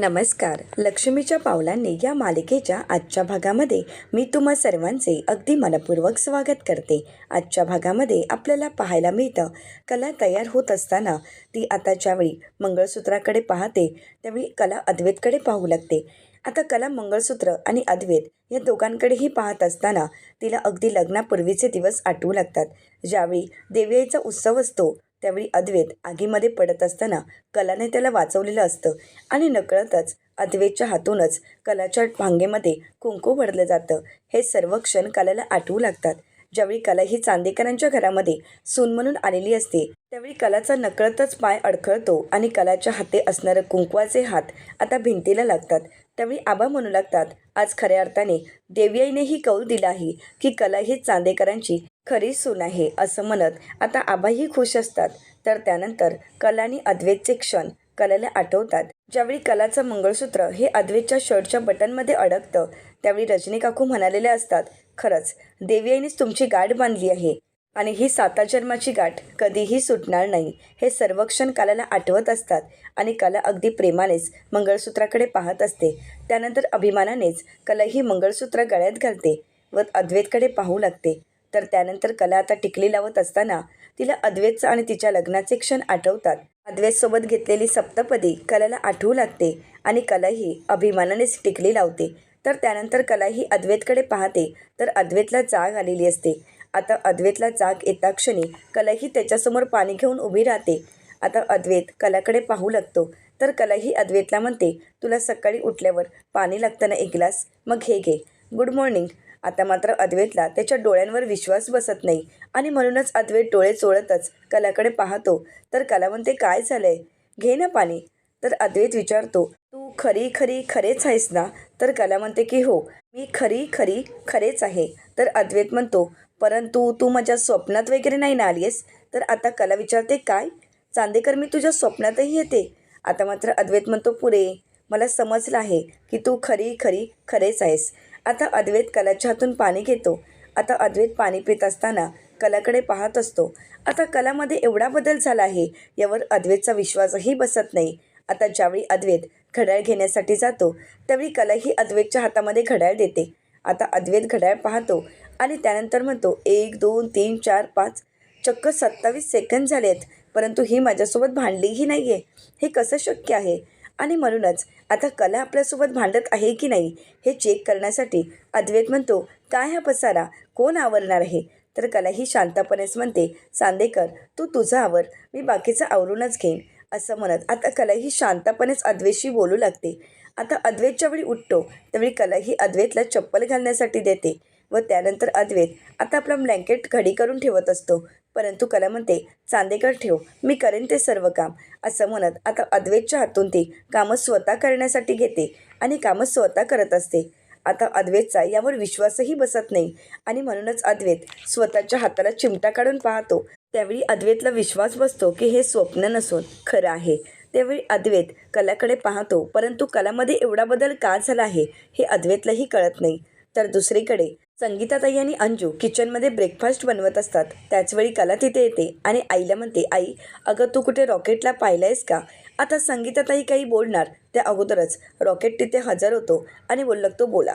नमस्कार. लक्ष्मीच्या पावलांनी या मालिकेच्या आजच्या भागामध्ये मी तुम्हा सर्वांचे अगदी मनपूर्वक स्वागत करते. आजच्या भागामध्ये आपल्याला पाहायला मिळतं कला तयार होत असताना ती आता ज्यावेळी मंगळसूत्राकडे पाहते त्यावेळी कला अद्वैतकडे पाहू लागते. आता कला मंगळसूत्र आणि अद्वैत या दोघांकडेही पाहत असताना तिला अगदी लग्नापूर्वीचे दिवस आठवू लागतात. ज्यावेळी देवीचा उत्सव असतो त्यावेळी अद्वैत आगीमध्ये पडत असताना कलाने त्याला वाचवलेलं असतं आणि नकळतच अद्वैतच्या हातूनच कलाच्या भांगेमध्ये कुंकू भरलं जातं. हे सर्व क्षण कलाला आठवू लागतात. ज्यावेळी कला ही चांदेकरांच्या घरामध्ये सून म्हणून आलेली असते त्यावेळी कलाचा नकळतच पाय अडखळतो आणि कलाच्या हाते असणारं कुंकवाचे हात आता भिंतीला लागतात. त्यावेळी आबा म्हणू लागतात आज खऱ्या अर्थाने देवीआईनेही कौल दिला आहे की कला ही चांदेकरांची खरी सून आहे असं म्हणत आता आबाही खुश असतात. तर त्यानंतर कला आणि अद्वैतचे क्षण कलाला आठवतात. ज्यावेळी कलाचं मंगळसूत्र हे अद्वैतच्या शर्टच्या बटनमध्ये अडकतं त्यावेळी रजनी काकू म्हणालेले असतात खरंच देवीआईनेच तुमची गाठ बांधली आहे आणि ही साता जन्माची गाठ कधीही सुटणार नाही. हे सर्व क्षण कलाला आठवत असतात आणि कला अगदी प्रेमानेच मंगळसूत्राकडे पाहत असते. त्यानंतर अभिमानानेच कला ही मंगळसूत्र गळ्यात घालते व अद्वैतकडे पाहू लागते. तर त्यानंतर कला आता टिकली लावत असताना तिला अद्वैतचं आणि तिच्या लग्नाचे क्षण आठवतात. अद्वैतसोबत घेतलेली सप्तपदी कलाला आठवू लागते आणि कलाही अभिमानानेच टिकली लावते. तर त्यानंतर कलाही अद्वैतकडे पाहते तर अद्वैतला जाग आलेली असते. आता अद्वैतला जाग येता क्षणी कलाही त्याच्यासमोर पाणी घेऊन उभी राहते. आता अद्वैत कलाकडे पाहू लागतो. तर कलाही अद्वैतला म्हणते तुला सकाळी उठल्यावर पाणी लागतं ना एक ग्लास मग हे घे. Good morning. आता मात्र अद्वैतला त्याच्या डोळ्यांवर विश्वास बसत नाही. आणि म्हणूनच अद्वैत डोळे चोळतच कलाकडे पाहतो. तर कला म्हणते काय झालंय? घे ना पाणी. तर अद्वैत विचारतो तू खरी खरी खरेच आहेस ना? तर कला म्हणते की हो मी खरी खरी खरेच आहे. तर अद्वैत म्हणतो परंतु तू माझ्या स्वप्नात वगैरे नाही ना आली आहेस तर आता कला विचारते काय? चांदेकर मी तुझ्या स्वप्नातही येते. आता मात्र अद्वैत म्हणतो पुरे मला समजलं आहे की तू खरी खरी खरेच आहेस. आता अद्वैत कलाच्या हातून पाणी घेतो. आता अद्वैत पाणी पित असताना कलाकडे पाहत असतो. आता कलामध्ये एवढा बदल झाला आहे यावर अद्वैतचा विश्वासही बसत नाही. आता ज्यावेळी अद्वैत घड्याळ घेण्यासाठी जातो त्यावेळी कला ही अद्वैतच्या हातामध्ये घड्याळ देते. आता अद्वैत घड्याळ पाहतो आणि त्यानंतर म्हणतो एक दोन तीन चार पाच. चक्क सत्तावीस सेकंद झाले आहेत परंतु ही माझ्यासोबत भांडलीही नाही आहे हे कसं शक्य आहे? आणि म्हणूनच आता कला आपल्यासोबत भांडत आहे की नाही हे चेक करण्यासाठी अद्वैत म्हणतो काय हा पसारा? कोण आवरणार आहे? तर कला ही शांतपणेच म्हणते चांदेकर तू तुझं आवर मी बाकीचं आवरूनच घेईन. असं म्हणत आता कला ही शांतपणेच अद्वैतशी बोलू लागते. आता अद्वैतच्या वेळी उठतो त्यावेळी कला ही अद्वैतला चप्पल घालण्यासाठी देते व त्यानंतर अद्वैत आता आपला ब्लँकेट घडी करून ठेवत असतो. परंतु कला म्हणते चांदेकर ठेव मी करेन ते सर्व काम. असं म्हणत आता अद्वैतच्या हातून ती कामं स्वतः करण्यासाठी घेते आणि कामं स्वतः करत असते. आता अद्वैतचा यावर विश्वासही बसत नाही आणि म्हणूनच अद्वैत स्वतःच्या हाताला चिमटा काढून पाहतो. त्यावेळी अद्वैतला विश्वास बसतो की हे स्वप्न नसून खरं आहे. त्यावेळी अद्वैत कलाकडे पाहतो परंतु कलामध्ये एवढा बदल का झाला आहे हे अद्वैतलाही कळत नाही. तर दुसरीकडे संगीताताई आणि अंजू किचनमध्ये ब्रेकफास्ट बनवत असतात. त्याचवेळी कला तिथे येते आणि आईला म्हणते आई अगं तू कुठे रॉकेटला पाहिलं आहेस का? आता संगीताताई काही बोलणार त्या अगोदरच. रॉकेट तिथे हजर होतो आणि बोललक तो बोला.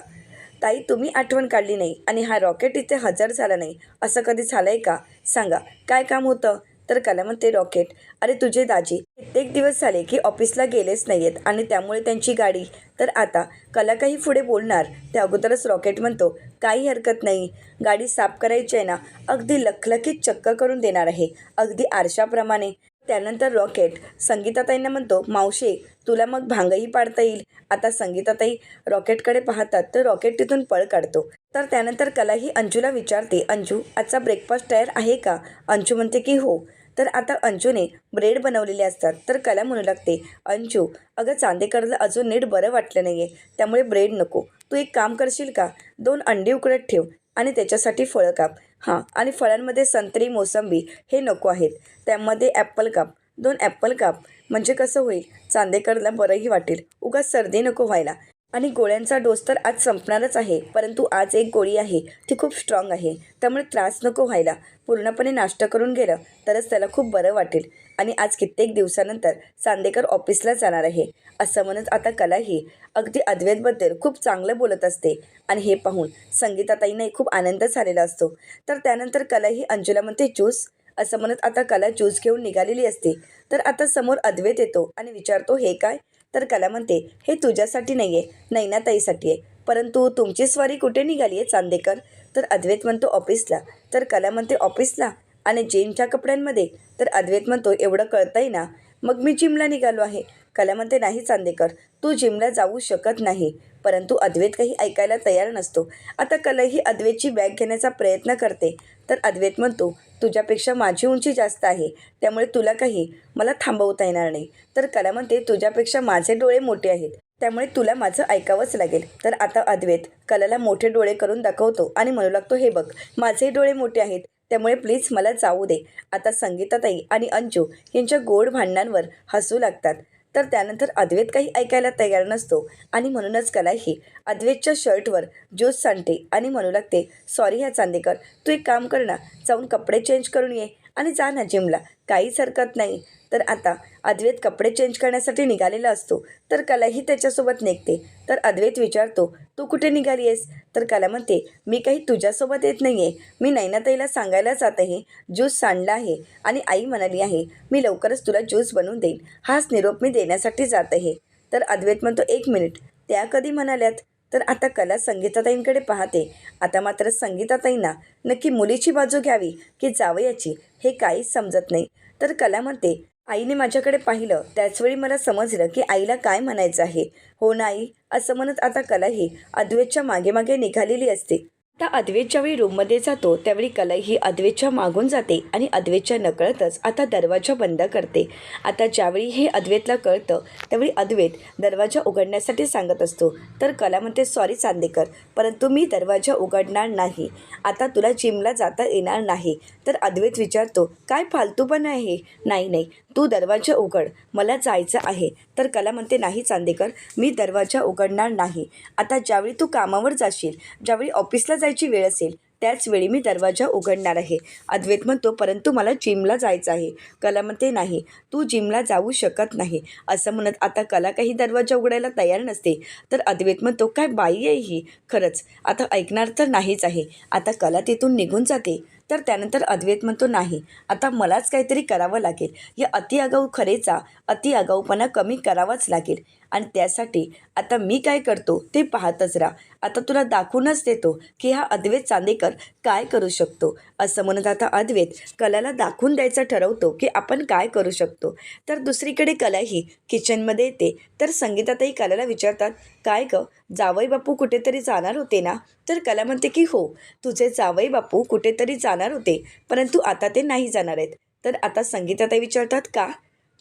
ताई तुम्ही आठवण काढली नाही आणि हा रॉकेट इथे हजर झाला नाही. असं कधी झालं आहे का? सांगा. काय काम होतं? तर कला म्हणते रॉकेट. अरे तुझे दाजी कित्येक दिवस झाले की ऑफिसला गेलेच नाही आहेत आणि त्यामुळे त्यांची गाडी तर आता कला काही पुढे बोलणार त्या अगोदरच रॉकेट म्हणतो काही हरकत नाही. गाडी साफ करायची आहे ना अगदी लखलखीत चक्क करून देणार आहे. अगदी आरशाप्रमाणे. त्यानंतर रॉकेट संगीताताईंना म्हणतो मावशे तुला मग भांगही पाडता येईल. आता संगीताताई रॉकेटकडे पाहतात तर रॉकेट तिथून पळ काढतो. तर त्यानंतर कला ही अंजूला विचारते अंजू आजचा ब्रेकफास्ट तयार आहे का अंजू म्हणते की हो. तर आता अंजूने ब्रेड बनवलेले असतात तर कला म्हणू लागते. अंजू अगं चांदेकरला अजून नीट बरं वाटलं नाही आहे त्यामुळे ब्रेड नको. तू एक काम करशील का? दोन अंडी उकडत ठेव आणि त्याच्यासाठी फळं काप. हां आणि फळांमध्ये संत्री मोसंबी हे नको आहेत. त्यामध्ये ॲप्पल काप. दोन ॲप्पल काप. म्हणजे कसं होईल? चांदेकरला बरंही वाटेल. उगाच सर्दी नको व्हायला. आणि गोळ्यांचा डोस तर आज संपणारच आहे परंतु आज एक गोळी आहे ती खूप स्ट्रॉंग आहे. त्यामुळे त्रास नको व्हायला. पूर्णपणे नाश्ता करून गेलं तरच त्याला खूप बरं वाटेल. आणि आज कित्येक दिवसानंतर चांदेकर ऑफिसला जाणार आहे असं म्हणत आता कलाही अगदी अद्वैतबद्दल खूप चांगलं बोलत असते. आणि हे पाहून संगीताताईंनाही खूप आनंद झालेला असतो. तर त्यानंतर कलाही अंजुला म्हणते ज्यूस असं म्हणत आता कला ज्यूस घेऊन निघालेली असते. तर आता समोर अद्वैत येतो आणि विचारतो हे काय? तर कला म्हणते हे तुझ्यासाठी नाही आहे नैनाताईसाठी आहे. परंतु तुमची स्वारी कुठे निघाली आहे चांदेकर? तर अद्वैत म्हणतो ऑफिसला. तर कला म्हणते ऑफिसला? आणि जिमच्या कपड्यांमध्ये? तर अद्वैत म्हणतो एवढं कळतंय ना? मग मी जिमला निघालो आहे. कला म्हणते नाही चांदेकर तू जिमला जाऊ शकत नाही. परंतु अद्वैत काही ऐकायला तयार नसतो. आता कला ही अद्वैतची बॅग घेण्याचा प्रयत्न करते. तर अद्वैत म्हणतो तुझ्यापेक्षा माझी उंची जास्त आहे त्यामुळे तुला काही मला थांबवता येणार नाही. तर कला म्हणते तुझ्यापेक्षा माझे डोळे मोठे आहेत त्यामुळे तुला माझं ऐकावंच लागेल. तर आता अद्वैत कलाला मोठे डोळे करून दाखवतो आणि म्हणू लागतो हे बघ माझे डोळे मोठे आहेत त्यामुळे प्लीज मला जाऊ दे. आता संगीताताई आणि अंजू यांच्या गोड भांडणांवर हसू लागतात. तर त्यानंतर अद्वैत काही ऐकायला तयार नसतो आणि म्हणूनच कलाही अद्वैतच्या शर्टवर ज्यूस सांडते आणि म्हणू लागते सॉरी ह्या चांदेकर तू एक काम कर ना जाऊन कपडे चेंज करून ये आणि जा ना जिमला काहीच हरकत नाही. तर आता अद्वैत कपडे चेंज करण्यासाठी निघालेला असतो. तर कलाही त्याच्यासोबत निघते. तर अद्वैत विचारतो तू कुठे निघाली आहेस तर कला म्हणते मी काही तुझ्यासोबत येत नाही आहे मी नैनाताईला सांगायला जात आहे. ज्यूस सांडला आहे आणि आई म्हणाली आहे मी लवकरच तुला ज्यूस बनवून देईन. हाच निरोप मी देण्यासाठी जात आहे. तर अद्वैत म्हणतो एक मिनिट. त्या कधी म्हणाल्यात? तर आता कला संगीताताईंकडे पाहते. आता मात्र संगीताताईंना नक्की मुलीची बाजू घ्यावी की जावयाची हे काहीच समजत नाही. तर कला म्हणते आईने माझ्याकडे पाहिलं त्याचवेळी मला समजलं की आईला काय म्हणायचं आहे. हो नाही असं म्हणत आता कलाही अद्वैतच्या मागे मागे निघालेली असते. आता अद्वेत ज्यावेळी रूममध्ये जातो त्यावेळी कलाई ही अद्वेतच्या मागून जाते आणि अद्वैतच्या नकळतच आता दरवाजा बंद करते. आता ज्यावेळी हे अद्वेतला कळतं त्यावेळी अद्वैत दरवाजा उघडण्यासाठी सांगत असतो. तर कला म्हणते सॉरी चांदेकर परंतु मी दरवाजा उघडणार नाही. आता तुला जिमला जाता येणार नाही. तर अद्वैत विचारतो काय फालतूपणा आहे? नाही नाही तू दरवाजा उघड मला जायचं आहे. तर कला म्हणते नाही चांदेकर मी दरवाजा उघडणार नाही. आता ज्यावेळी तू कामावर जाशील ज्यावेळी ऑफिसला जायची वेळ असेल त्याच वेळी मी दरवाजा उघडणार आहे. अद्वैत म्हणतो परंतु मला जिमला जायचं आहे. कला म्हणते नाही तू जिमला जाऊ शकत नाही. असं म्हणत आता कला काही दरवाजा उघडायला तयार नसते. तर अद्वैत म्हणतो काय बाई आहे ही? खरंच आता ऐकणार तर नाहीच आहे. आता कला तिथून निघून जाते. तर त्यानंतर अद्वैत म्हणतो नाही आता मलाच काहीतरी करावं लागेल. या अति आगाऊ खरेचा अति आगाऊपणा कमी करावाच लागेल. आणि त्यासाठी आता मी काय करतो ते पाहतच राहा. आता तुला दाखवूनच देतो की हा अद्वैत चांदेकर काय करू शकतो. असं म्हणत आता अद्वैत कलाला दाखवून द्यायचं ठरवतो की आपण काय करू शकतो. तर दुसरीकडे कलाही किचनमध्ये येते. तर संगीतातही कलाला विचारतात काय ग जावई बापू कुठेतरी जाणार होते ना? तर कला म्हणते की हो तुझे जावई बापू कुठेतरी जाणार होते परंतु आता ते नाही जाणार आहेत. तर आता संगीताताई विचारतात का?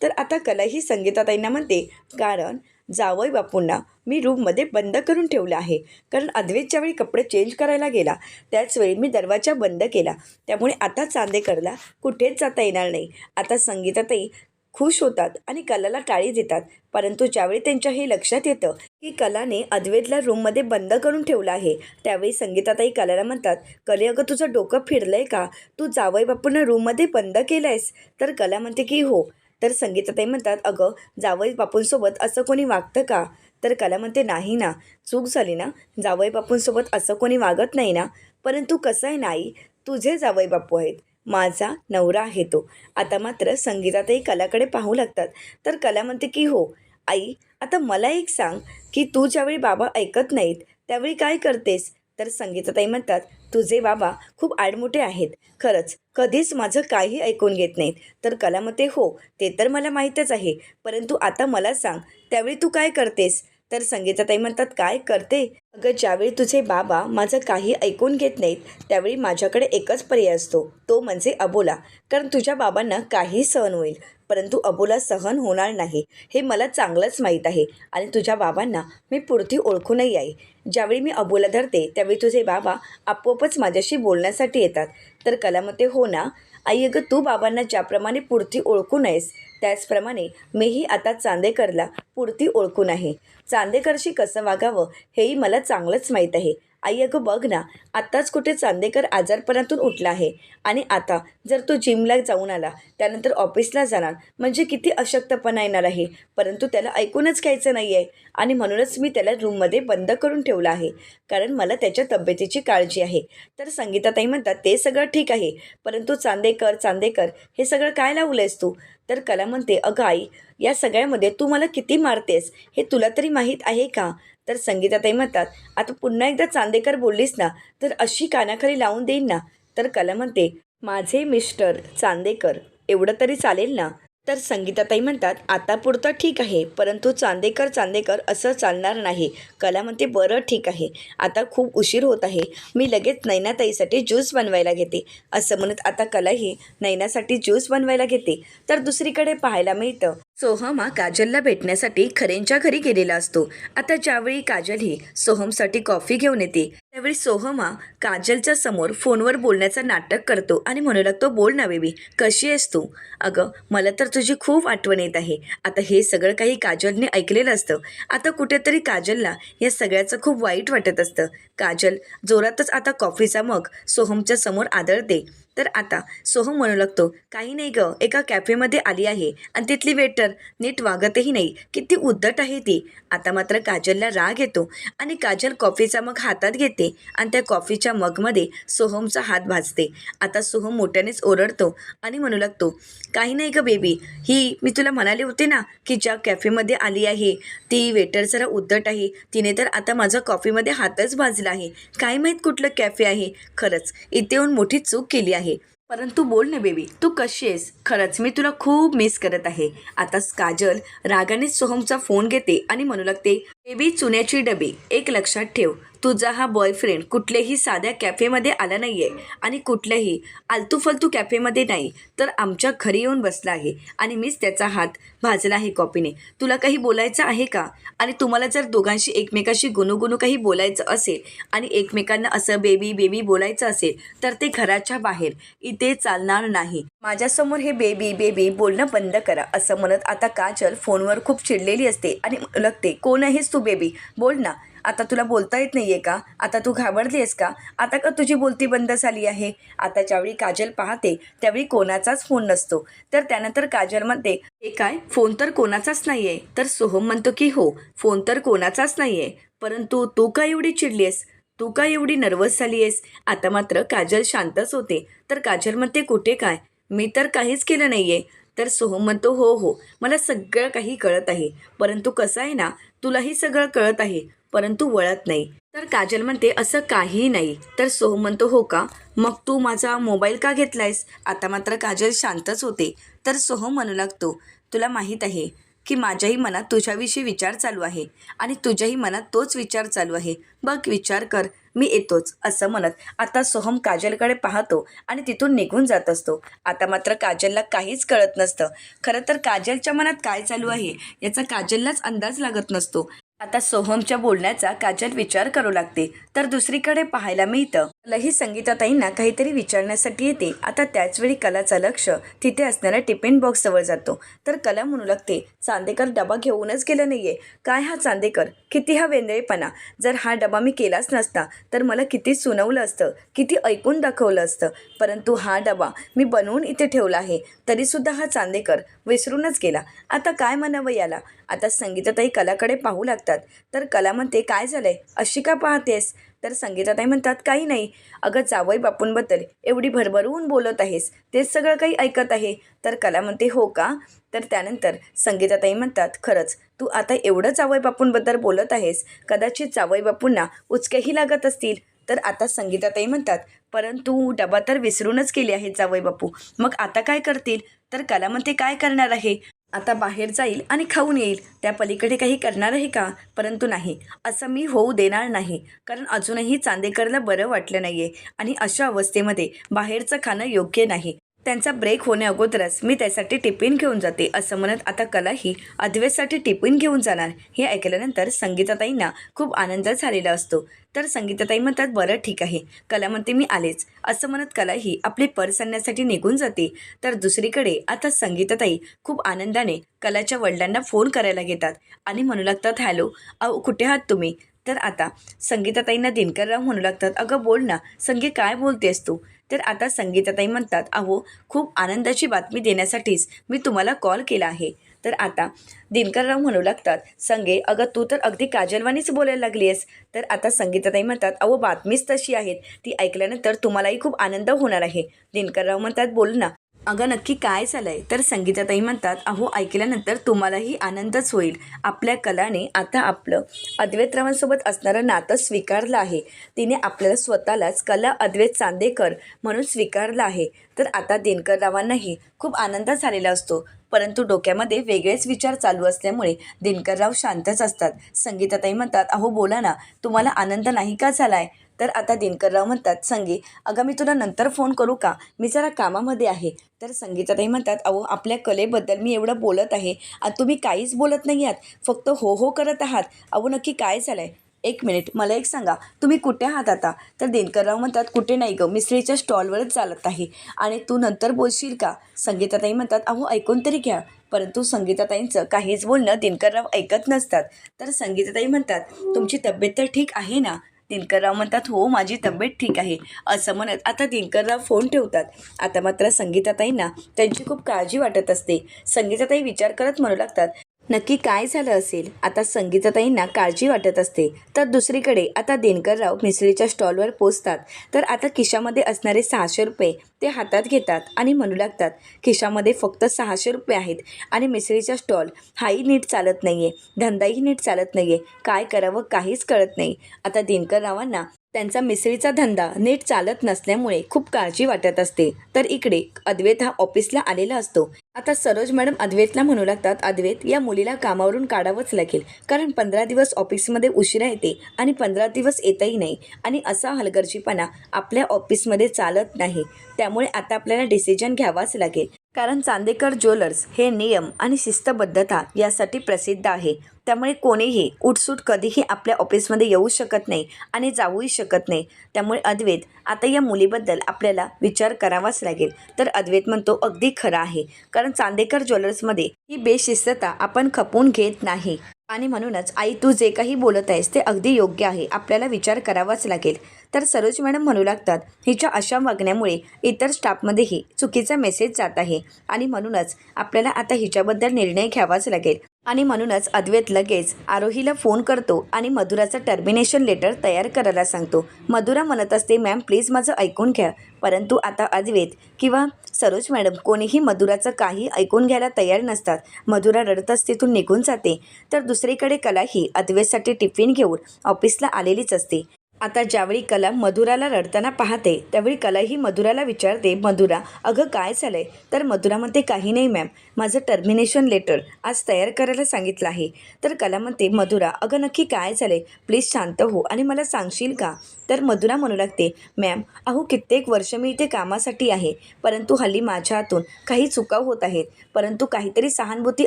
तर आता कलाही संगीताताईंना म्हणते कारण जावई बापूंना मी रूममध्ये बंद करून ठेवलं आहे. कारण अद्वेतच्या वेळी कपडे चेंज करायला गेला. त्याचवेळी मी दरवाजा बंद केला. त्यामुळे आता चांदेकरला कुठेच जाता येणार नाही. आता संगीतातही खुश होतात आणि कलाला टाळी देतात. परंतु ज्यावेळी त्यांच्या हे लक्षात येतं की कलाने अद्वैतला रूममध्ये बंद करून ठेवलं आहे त्यावेळी संगीताताई कलाला म्हणतात कले अगं तुझं डोकं फिरलं आहे का? तू जावई बापूंना रूममध्ये बंद केलं आहेस तर कला म्हणते की हो. तर संगीताताई म्हणतात अगं जावई बापूंसोबत असं कोणी वागतं का? तर कला म्हणते नाही ना. चूक झाली ना. जावई बापूंसोबत असं कोणी वागत नाही ना. परंतु कसं आहे नाही तुझे जावई बापू आहेत. माझा नवरा आहे तो. आता मात्र संगीतातही कलाकडे पाहू लागतात. तर कला म्हणते की हो. आई आता मला एक सांग की तू ज्यावेळी बाबा ऐकत नाहीत त्यावेळी काय करतेस? तर संगीताताई म्हणतात तुझे बाबा खूप आडमुठे आहेत. खरंच कधीच माझं काही ऐकून घेत नाहीत. तर कलामते हो ते तर मला माहीतच आहे. परंतु आता मला सांग त्यावेळी तू काय करतेस? तर संगीताताई म्हणतात काय करते? अगं ज्यावेळी तुझे बाबा माझं काही ऐकून घेत नाहीत त्यावेळी माझ्याकडे एकच पर्याय असतो. तो म्हणजे अबोला. कारण तुझ्या बाबांना काही सहन होईल. परंतु अबोला सहन होणार नाही. हे मला चांगलंच माहीत आहे. आणि तुझ्या बाबांना मी पुरती ओळखूनही आहे. ज्यावेळी मी अबोला धरते त्यावेळी तुझे बाबा आपोआपच माझ्याशी बोलण्यासाठी येतात. तर कलामते हो ना? आई अगं तू बाबांना ज्याप्रमाणे पुरती ओळखून आहेस त्याचप्रमाणे मीही आता चांदेकरला पुरती ओळखून आहे चांदेकरशी कसं वागावं हेही मला चांगलंच माहीत आहे. आई अगं बघ ना आत्ताच कुठे चांदेकर आजारपणातून उठला आहे. आणि आता जर तो जिमला जाऊन आला त्यानंतर ऑफिसला जाणार म्हणजे किती अशक्तपणा येणार आहे. परंतु त्याला ऐकूनच घ्यायचं नाही आहे आणि म्हणूनच मी त्याला रूममध्ये बंद करून ठेवलं आहे. कारण मला त्याच्या तब्येतीची काळजी आहे. तर संगीताताई म्हणतात ते सगळं ठीक आहे. परंतु चांदेकर चांदेकर हे सगळं काय लावलंयस तू? तर कला म्हणते अगं आई या सगळ्यामध्ये तू मला किती मारतेस? हे तुला तरी माहीत आहे का? तर संगीताताई म्हणतात आता पुन्हा एकदा चांदेकर बोललीस ना तर अशी कानाखाली लावून देईन ना. तर कला म्हणते माझे मिस्टर चांदेकर एवढं तरी चालेल ना? तर संगीताताई म्हणतात आता पुरतं ठीक आहे परंतु चांदेकर चांदेकर असं चालणार नाही. कला म्हणते बरं ठीक आहे आता खूप उशीर होत आहे मी लगेच नैनाताईसाठी ज्यूस बनवायला घेते. असं म्हणत आता कलाही नैनासाठी ज्यूस बनवायला घेते. तर दुसरीकडे पाहायला मिळतं सोहम हा काजलला भेटण्यासाठी खरेंच्या घरी गेलेला असतो. आता ज्यावेळी काजल ही सोहमसाठी कॉफी घेऊन येते त्यावेळी सोहमा काजलच्या समोर फोनवर बोलण्याचं नाटक करतो आणि म्हणू लागतो बोल ना बेबी कशी आहेस तू? अगं मला तर तुझी खूप आठवण येत आहे. आता हे सगळं काही काजलने ऐकलेलं असतं. आता कुठेतरी काजलला या सगळ्याचं खूप वाईट वाटत असतं. काजल जोरातच आता कॉफीचा मग सोहमच्या समोर आदळते. तर आता सोहम म्हणू लागतो काही नाही गं एका कॅफेमध्ये आली आहे आणि तिथली वेटर नीट वागतही नाही किती उद्धट आहे ती. आता मात्र काजलला राग येतो आणि काजल कॉफीचा मग हातात घेते आणि त्या कॉफीच्या मगमध्ये सोहमचा हात भाजते. आता सोहम मोठ्यानेच ओरडतो आणि म्हणू लागतो काही नाही गं बेबी ही मी तुला म्हणाले होते ना की ज्या कॅफेमध्ये आली आहे ती वेटर जरा उद्धट आहे तिने तर आता माझा कॉफीमध्ये हातच भाजला आहे. काय माहीत कुठलं कॅफे आहे? खरंच इथे येऊन मोठी चूक केली आहे. परंतु बोल ना बेबी तू कशी आहेस? खरंच मी तुला खूप मिस करत आहे. आता काजल रागाने सोहमचा फोन घेते आणि म्हणू लागते बेबी चुन्याची डबी एक लक्षात ठेव. तुझा हा बॉयफ्रेंड कुठल्याही साध्या कॅफेमध्ये आला नाही आहे आणि कुठल्याही आलतू फालतू कॅफेमध्ये नाही तर आमच्या घरी येऊन बसला आहे आणि मीच त्याचा हात भाजला आहे कॉपीने. तुला काही बोलायचं आहे का? आणि तुम्हाला जर दोघांशी एकमेकाशी गुणुगुणू काही बोलायचं असेल आणि एकमेकांना असं बेबी बेबी बोलायचं असेल तर ते घराच्या बाहेर इथे चालणार नाही. माझ्यासमोर हे बेबी बेबी बोलणं बंद करा. असं म्हणत आता काजल फोनवर खूप चिडलेली असते आणि लगते कोण आहेस तू बेबी बोल ना. आता तुला बोलता येत नाही आहे का? आता तू घाबरली आहेस का? आता का तुझी बोलती बंद झाली आहे? आता ज्यावेळी काजल पाहते त्यावेळी कोणाचाच फोन नसतो. तर त्यानंतर काजल म्हणते हे काय? फोन तर कोणाचाच नाही आहे तर सोहम म्हणतो की हो फोन तर कोणाचाच नाही आहे परंतु तू का एवढी चिडली आहेस तू का एवढी नर्वस झाली आहेस आता मात्र काजल शांतच होते. तर काजल म्हणते कुठे काय? मी तर काहीच केलं नाही आहे तर सोहम म्हणतो हो हो मला सगळं काही कळत आहे. परंतु कसं आहे ना तुलाही सगळं कळत आहे. परंतु वळत नाही. तर काजल म्हणते असं काहीही नाही. तर सोहम म्हणतो हो का? मग तू माझा मोबाईल का घेतलायस? आता मात्र काजल शांतच होते. तर सोहम म्हणू लागतो तुला माहीत आहे की माझ्याही मनात तुझ्याविषयी विचार चालू आहे आणि तुझ्याही मनात तोच विचार चालू आहे. बघ विचार कर. मी येतोच असं म्हणत आता सोहम काजलकडे पाहतो आणि तिथून निघून जात असतो. आता मात्र काजलला काहीच कळत नसतं. खरं तर काजलच्या मनात काय चालू आहे? याचा काजललाच अंदाज लागत नसतो. आता सोहमच्या बोलण्याचा काजल विचार करू लागते. तर दुसरीकडे पाहायला मिळतं. लही संगीताताईंना काहीतरी विचारण्यासाठी येते. आता त्याचवेळी कलाचं लक्ष तिथे असणाऱ्या टिफिन बॉक्सजवळ जातो. तर कला म्हणू लागते चांदेकर डबा घेऊनच गेला नाहीये. काय हा चांदेकर? किती हा वेंदळेपणा जर हा डबा मी केलाच नसता तर मला किती सुनवलं असतं किती ऐकून दाखवलं असतं. परंतु हा डबा मी बनवून इथे ठेवला आहे. तरीसुद्धा हा चांदेकर विसरूनच गेला. आता काय म्हणावं याला? आता संगीताताई कलाकडे पाहू लागतात. तर कला म्हणते काय झालं आहे अशी का पाहतेस. तर संगीताताई म्हणतात काही नाही. अगं जावई बापूंबद्दल एवढी भरभरून बोलत आहेस. तेच सगळं काही ऐकत आहे. तर कला म्हणते हो का? तर त्यानंतर संगीताताई म्हणतात खरंच तू आता एवढं जावई बापूंबद्दल बोलत आहेस. कदाचित जावई बापूंना उचकेही लागत असतील. तर आता संगीताताई म्हणतात परंतु डबा तर विसरूनच केली आहेत जावई बापू. मग आता काय करतील? तर कला म्हणते काय करणार आहे? आता बाहेर जाईल आणि खाऊन येईल. त्या पलीकडे काही करणार आहे का? परंतु नाही. असं मी होऊ देणार नाही. कारण अजूनही चांदेकरला बरं वाटलं नाही आहे आणि अशा अवस्थेमध्ये बाहेरचं खाणं योग्य नाही. त्यांचा ब्रेक होण्या अगोदरच मी त्यासाठी टिफिन घेऊन जाते असं म्हणत आता कलाही अद्वैतसाठी टिफिन घेऊन जाणार. हे ऐकल्यानंतर संगीताताईंना खूप आनंद झालेला असतो. तर संगीताताई म्हणतात बरं ठीक आहे. कला म्हणते मी आलेच. असं म्हणत कलाही आपली पर्स आणण्यासाठी निघून जाते. तर दुसरीकडे आता संगीताताई खूप आनंदाने कलाच्या वडिलांना फोन करायला घेतात आणि म्हणू लागतात हॅलो अहो कुठे आहात तुम्ही? तर आता संगीताताईंना दिनकरराव म्हणू लागतात अगं बोल ना संगी काय बोलतेस तू? तर आता संगीताताई म्हणतात अहो खूप आनंदाची बातमी देण्यासाठीच मी तुम्हाला कॉल केला आहे. तर आता दिनकरराव म्हणू लागतात संगे अगं तू तर अगदी काजलवानीच बोलायला लागली आहेस तर आता संगीताताई म्हणतात अहो बातमीच तशी आहेत ती ऐकल्यानंतर तुम्हालाही खूप आनंद होणार आहे. दिनकरराव म्हणतात बोल ना अगं नक्की काय झालंय? तर संगीताताई म्हणतात अहो ऐकल्यानंतर तुम्हालाही आनंदच होईल. आपल्या कलाने आता आपलं अद्वैतरावांसोबत असणारं नातं स्वीकारलं आहे. तिने आपल्याला स्वतःलाच कला अद्वैत चांदेकर म्हणून स्वीकारलं आहे. तर आता दिनकररावांनाही खूप आनंद झालेला असतो. परंतु डोक्यामध्ये वेगळेच विचार चालू असल्यामुळे दिनकरराव शांतच असतात. संगीताताई म्हणतात अहो बोला ना तुम्हाला आनंद नाही का झालाय? तर आता दिनकरराव म्हणतात संगी अगं मी तुला नंतर फोन करू का? मी जरा कामामध्ये आहे. तर संगीताताई म्हणतात अहो आपल्या कलेबद्दल मी एवढं बोलत आहे तुम्ही काहीच बोलत नाही आहात. फक्त हो हो करत आहात. अहो नक्की काय झालं आहे एक मिनिट मला एक सांगा. तुम्ही कुठे आहात आता? तर दिनकरराव म्हणतात कुठे नाही गं मिसळीच्या स्टॉलवरच चालत आहे. आणि तू नंतर बोलशील का? संगीताताई म्हणतात अहो ऐकून तरी घ्या. परंतु संगीताताईंचं काहीच बोलणं दिनकरराव ऐकत नसतात. तर संगीताताई म्हणतात तुमची तब्येत तर ठीक आहे ना? दिनकरराव म्हणतात हो माझी तब्येत ठीक आहे. असं म्हणत आता दिनकरराव फोन ठेवतात. आता मात्र संगीताताईंना त्यांची खूप काळजी वाटत असते. संगीताताई विचार करत म्हणू लागतात नक्की काय झालं असेल? आता संगीताताईंना काळजी वाटत असते. तर दुसरीकडे आता दिनकरराव मिसळीच्या स्टॉलवर पोचतात. तर आता खिशामध्ये असणारे सहाशे रुपये ते हातात घेतात आणि म्हणू लागतात खिशामध्ये फक्त सहाशे रुपये आहेत आणि मिसळीचा स्टॉल हाही नीट चालत नाही आहे धंदाही नीट चालत नाही आहे काय करावं काहीच कळत नाही. आता दिनकररावांना त्यांचा मिसळीचा धंदा नीट चालत नसल्यामुळे खूप काळजी वाटत असते. तर इकडे अद्वैत हा ऑफिसला आलेला असतो. आता सरोज मॅडम अद्वैतला म्हणू लागतात अद्वैत या मुलीला कामावरून काढावंच लागेल. कारण पंधरा दिवस ऑफिसमध्ये उशिरा येते आणि पंधरा दिवस येतही नाही. आणि असा हलगर्जीपणा आपल्या ऑफिसमध्ये चालत नाही. त्यामुळे आता आपल्याला डिसिजन घ्यावाच लागेल. कारण चांदेकर ज्वेलर्स हे नियम आणि शिस्तबद्धता यासाठी प्रसिद्ध आहे. त्यामुळे कोणीही उठसूट कधीही आपल्या ऑफिसमध्ये येऊ शकत नाही आणि जाऊही शकत नाही. त्यामुळे अद्वैत आता या मुलीबद्दल आपल्याला विचार करावाच लागेल. तर अद्वैत म्हणतो अगदी खरं आहे. कारण चांदेकर ज्वेलर्समध्ये ही बेशिस्तता आपण खपवून घेत नाही. आणि म्हणूनच आई तू जे काही बोलत आहेस ते अगदी योग्य आहे. आपल्याला विचार करावाच लागेल. तर सरोज मॅडम म्हणू लागतात हिच्या अशा वागण्यामुळे इतर स्टाफमध्येही चुकीचा मेसेज जात आहे. आणि म्हणूनच आपल्याला आता हिच्याबद्दल निर्णय घ्यावाच लागेल. आणि म्हणूनच अद्वैत लगेच आरोहीला फोन करतो आणि मधुराचं टर्मिनेशन लेटर तयार करायला सांगतो. मधुरा म्हणत असते मॅम प्लीज माझं ऐकून घ्या. परंतु आता अद्वैत किंवा सरोज मॅडम कोणीही मधुराचं काही ऐकून घ्यायला तयार नसतात. मधुरा रडतच तिथून निघून जाते. तर दुसरीकडे कला ही अद्वैतसाठी टिफिन घेऊन ऑफिसला आलेलीच असते. आता ज्यावेळी कला मधुराला रडताना पाहते त्यावेळी कला ही मधुराला विचारते मधुरा अगं काय झालं आहे तर मधुरा म्हणते काही नाही मॅम माझं टर्मिनेशन लेटर आज तयार करायला सांगितलं आहे. तर कला म्हणते मधुरा अगं नक्की काय झालं आहे प्लीज शांत हो आणि मला सांगशील का? तर मधुरा म्हणू लागते मॅम अहो कित्येक वर्ष मी इथे कामासाठी आहे परंतु हल्ली माझ्या हातून काही चुका होत आहेत परंतु काहीतरी सहानुभूती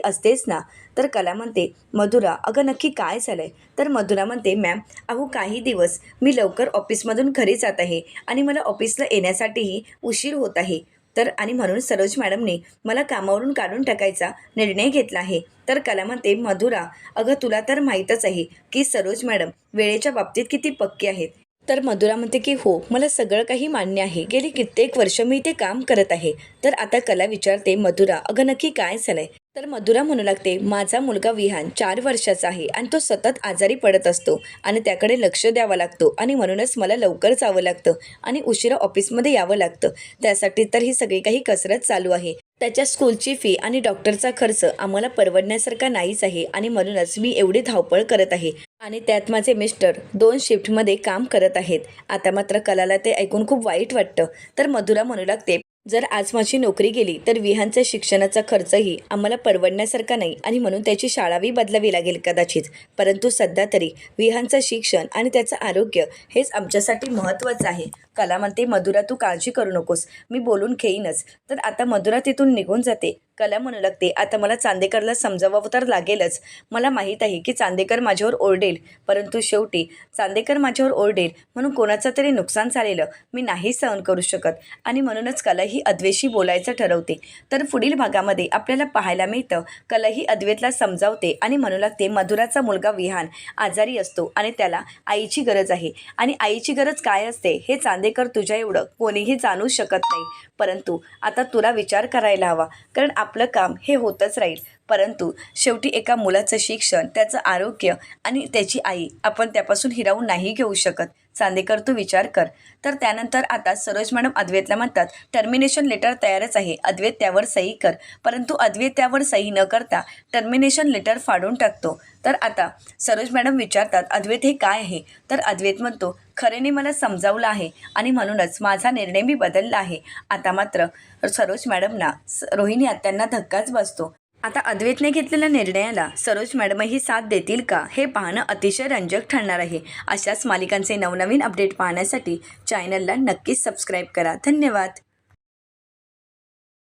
असतेच ना? तर कला म्हणते मधुरा अगं नक्की काय झालं आहे तर मधुरा म्हणते मॅम अहो काही दिवस मी मी लवकर ऑफिसमधून घरी जात आहे आणि मला ऑफिसला येण्यासाठीही उशीर होत आहे. तर आणि म्हणून सरोज मॅडमने मला कामावरून काढून टाकायचा निर्णय घेतला आहे. तर कला म्हणते मधुरा अगं तुला तर माहीतच आहे की सरोज मॅडम वेळेच्या बाबतीत किती पक्की आहेत. तर मधुरा म्हणते की हो मला सगळं काही मान्य आहे. गेली कित्येक वर्ष मी इथे काम करत आहे. तर आता कला विचारते मधुरा अगं नक्की काय झालंय? तर मधुरा म्हणू लागते माझा मुलगा विहान चार वर्षाचा आहे आणि तो सतत आजारी पडत असतो आणि त्याकडे लक्ष द्यावं लागतो आणि म्हणूनच मला लवकर जावं लागतं आणि उशिरा ऑफिसमध्ये यावं लागतं. त्यासाठी तर ही सगळी काही कसरत चालू आहे. त्याच्या स्कूलची फी आणि डॉक्टरचा खर्च आम्हाला परवडण्यासारखा नाहीच आहे आणि म्हणूनच मी एवढी धावपळ करत आहे. आणि त्यात माझे मिस्टर दोन शिफ्टमध्ये काम करत आहेत. आता मात्र कलाला ते ऐकून खूप वाईट वाटतं. तर मधुरा म्हणू लागते जर आज माझी नोकरी गेली तर विहानचा शिक्षणाचा खर्चही आम्हाला परवडण्यासारखा नाही आणि म्हणून त्याची शाळाही बदलावी लागेल कदाचित. परंतु सध्या तरी विहानचं शिक्षण आणि त्याचं आरोग्य हेच आमच्यासाठी महत्त्वाचं आहे. कला म्हणते मधुरा तू काळजी करू नकोस. मी बोलून घेईनच. तर आता मधुरा तिथून निघून जाते. कला म्हणू लागते. आता मला चांदेकरला समजावावं तर लागेलच. मला माहीत आहे की चांदेकर माझ्यावर ओरडेल. परंतु शेवटी चांदेकर माझ्यावर ओरडेल म्हणून कोणाचं तरी नुकसान झालेलं मी नाही सहन करू शकत आणि म्हणूनच कला ही अद्वेशी बोलायचं ठरवते. तर पुढील भागामध्ये आपल्याला पाहायला मिळतं कला ही अद्वैतला समजावते आणि म्हणू लागते मधुराचा मुलगा विहान आजारी असतो आणि त्याला आईची गरज आहे. आणि आईची गरज काय असते? हे चांदेकर तुझ्या एवढं कोणीही जाणू शकत नाही. परंतु आता तुला विचार करायला हवा कारण आपलं काम हे होतच राहील. परंतु शेवटी एका मुलाचं शिक्षण त्याचं आरोग्य आणि त्याची आई आपण त्यापासून हिरावून नाही घेऊ शकत. चांदेकर तू विचार कर. तर त्यानंतर आता सरोज मॅडम अद्वैतला म्हणतात टर्मिनेशन लेटर तयारच आहे. अद्वैत त्यावर सही कर. परंतु अद्वैत त्यावर सही न करता टर्मिनेशन लेटर फाडून टाकतो. तर आता सरोज मॅडम विचारतात अद्वैत हे काय आहे? तर अद्वैत म्हणतो खरेने मला समजावलं आहे आणि म्हणूनच माझा निर्णय मी बदलला आहे. आता मात्र सरोज मॅडमना स- रोहिणी आत्यांना धक्काच बसतो. आता अद्वैतने घेतलेल्या निर्णयाला सरोज मॅडमही साथ देतील का हे पाहणं अतिशय रंजक ठरणार आहे. अशाच मालिकांचे नवनवीन अपडेट पाहण्यासाठी चॅनलला नक्कीच सबस्क्राईब करा. धन्यवाद.